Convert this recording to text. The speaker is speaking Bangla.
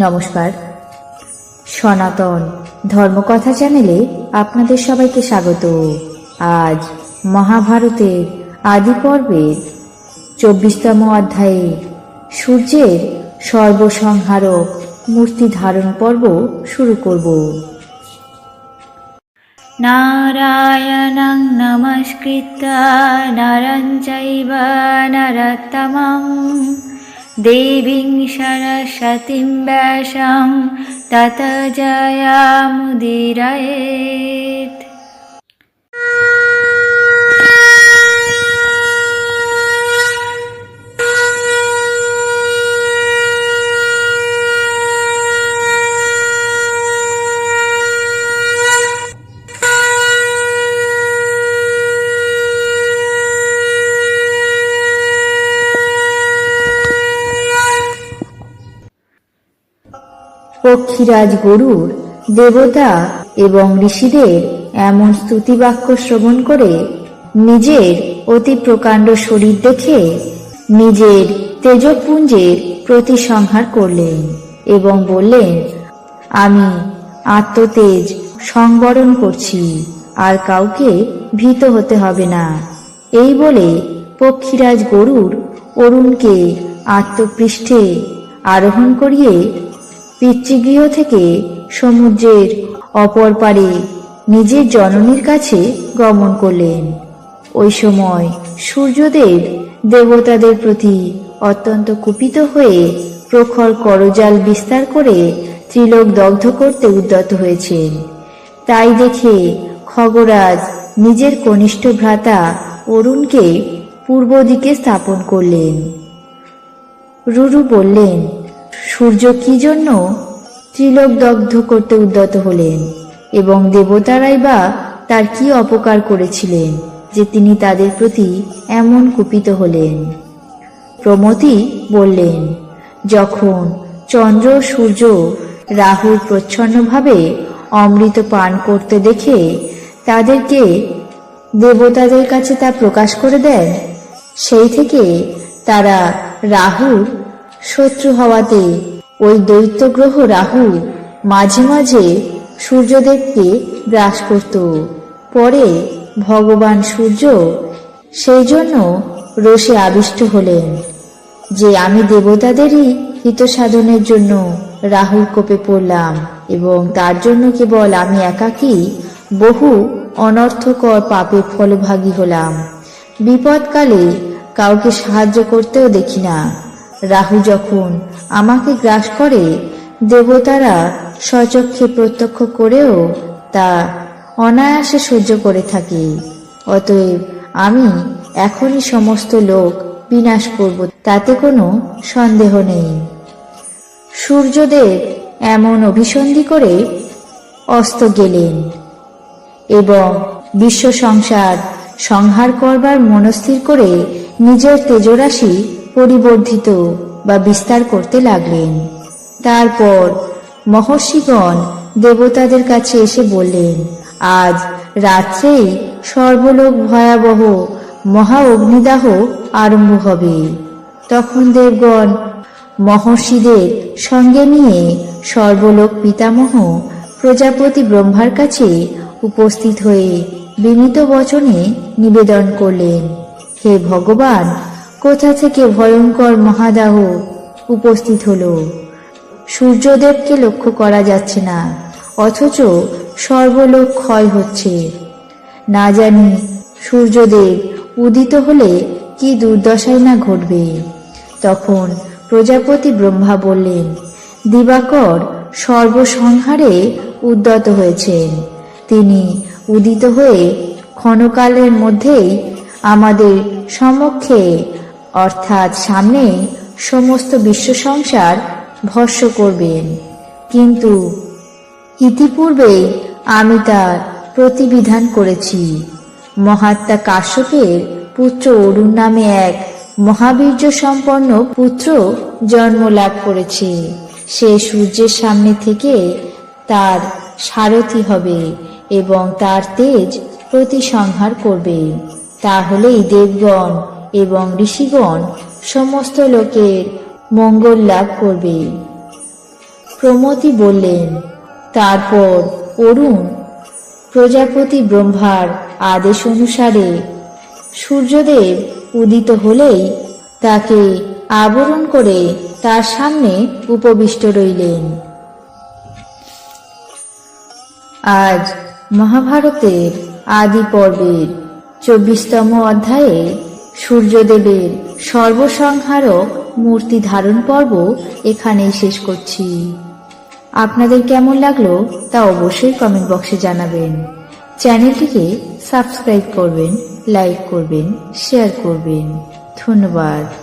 নমস্কার। সনাতন ধর্মকথা চ্যানেলে আপনাদের সবাইকে স্বাগত। আজ মহাভারতের আদি পর্বের চব্বিশতম অধ্যায়ে সূর্যের সর্বসংহারক মূর্তি ধারণ পর্ব শুরু করব। নারায়ণং নমস্কৃত নরঞ্চৈব নরতমম দেবীং সরস্বতীং ব্যাসং তত জয়ামুদিরয়ে। পক্ষীরাজ গরুর দেবতা এবং ঋষিদের এমন স্তুতিবাক্য শ্রবণ করে নিজের অতি প্রকাণ্ড শরীর দেখে নিজের তেজপুঞ্জের প্রতিসংহার করলেন এবং বললেন, আমি আত্মতেজ সংবরণ করছি, আর কাউকে ভীত হতে হবে না। এই বলে পক্ষীরাজ গরুর অরুণকে আত্মপৃষ্ঠে আরোহণ করিয়ে পিতৃগৃহ থেকে সমুদ্রের অপর পারে নিজের জননীর কাছে গমন করলেন। ওই সময় সূর্যদেব দেবতাদের প্রতি অত্যন্ত কুপিত হয়ে প্রখর করজাল বিস্তার করে ত্রিলোক দগ্ধ করতে উদ্যত হয়েছেন। তাই দেখে খগরাজ নিজের কনিষ্ঠ ভ্রাতা অরুণকে পূর্ব দিকে স্থাপন করলেন। রুরু বললেন সূর্য কি জন্য ত্রিলোক দগ্ধ করতে উদ্যত হলেন এবং দেবতারাই বা তার কি অপকার করেছিলেন যে তিনি তাদের প্রতি এমন কুপিত হলেন? প্রমতি বললেন, যখন চন্দ্র সূর্য রাহুর প্রচ্ছন্নভাবে অমৃত পান করতে দেখে তাদেরকে দেবতাদের কাছে তা প্রকাশ করে দেন, সেই থেকে তারা রাহুর শত্রু হওয়াতে ওই দৈত্য গ্রহ রাহু মাঝে মাঝে সূর্যদেবকে গ্রাস করত। পরে ভগবান সূর্য সেই জন্য রোষে আবিষ্ট হলেন যে আমি দেবতাদেরই হিত সাধনের জন্য রাহুর কোপে পড়লাম এবং তার জন্য কেবল আমি একাকী বহু অনর্থকর পাপে ফলভাগী হলাম। বিপদকালে কাউকে সাহায্য করতেও দেখি না। রাহু যখন আমাকে গ্রাস করে, দেবতারা স্বচক্ষে প্রত্যক্ষ করেও তা অনায়াসে সহ্য করে থাকি। অতএব আমি এখনই সমস্ত লোক বিনাশ করব, তাতে কোনো সন্দেহ নেই। সূর্যদেব এমন অভিসন্ধি করে অস্ত গেলেন এবং বিশ্ব সংসার সংহার করবার মনস্থির করে নিজের তেজরাশি পরিবর্ধিত বা বিস্তার করতে লাগলেন। তারপর মহর্ষিগণ দেবতাদের কাছে এসে বললেন, আজ রাত্রেই সর্বলোক ভয়াবহ মহা অগ্নিদাহ আরম্ভ হবে। তখন দেবগণ মহর্ষিদের সঙ্গে নিয়ে সর্বলোক পিতামহ প্রজাপতি ব্রহ্মার কাছে উপস্থিত হয়ে বিনীত বচনে নিবেদন করলেন, হে ভগবান কোথা থেকে ভয়ঙ্কর মহাদাহ উপস্থিত হলো? সূর্যদেবকে লক্ষ্য করা যাচ্ছে না, অথচ সর্বলোক ক্ষয় হচ্ছে। না জানি সূর্যদেব উদিত হলে কি দুর্দশাই না ঘটবে। তখন প্রজাপতি ব্রহ্মা বললেন, দিবাকর সর্বসংহারে উদ্যত হয়েছেন। তিনি উদিত হয়ে ক্ষণকালের মধ্যেই আমাদের সমক্ষে অর্থাৎ সামনে সমস্ত বিশ্ব সংসার ভস্য করবেন। কিন্তু ইতিপূর্বে আমি তার প্রতিবিধান করেছি। মহাত্মা কাশ্যপের পুত্র অরুণ নামে এক মহাবীর্য সম্পন্ন পুত্র জন্ম লাভ করেছে। সে সূর্যের সামনে থেকে তার সারথি হবে এবং তার তেজ প্রতিসংহার করবে। তাহলেই দেবগণ এবং ঋষিগণ সমস্ত লোকের মঙ্গল লাভ করবে। প্রমতি বললেন, তারপর অরুণ প্রজাপতি ব্রহ্মার আদেশ অনুসারে সূর্যদেব উদিত হলেই তাকে আবরণ করে তার সামনে উপবিষ্ট রইলেন। আজ মহাভারতের আদি পর্বের চব্বিশতম অধ্যায়ে সূর্যদেবের সর্বসংহারক মূর্তি ধারণ পর্ব এখানেই শেষ করছি। আপনাদের কেমন লাগল তা অবশ্যই কমেন্ট বক্সে জানাবেন। চ্যানেলটিকে সাবস্ক্রাইব করবেন লাইক করবেন শেয়ার করবেন। ধন্যবাদ।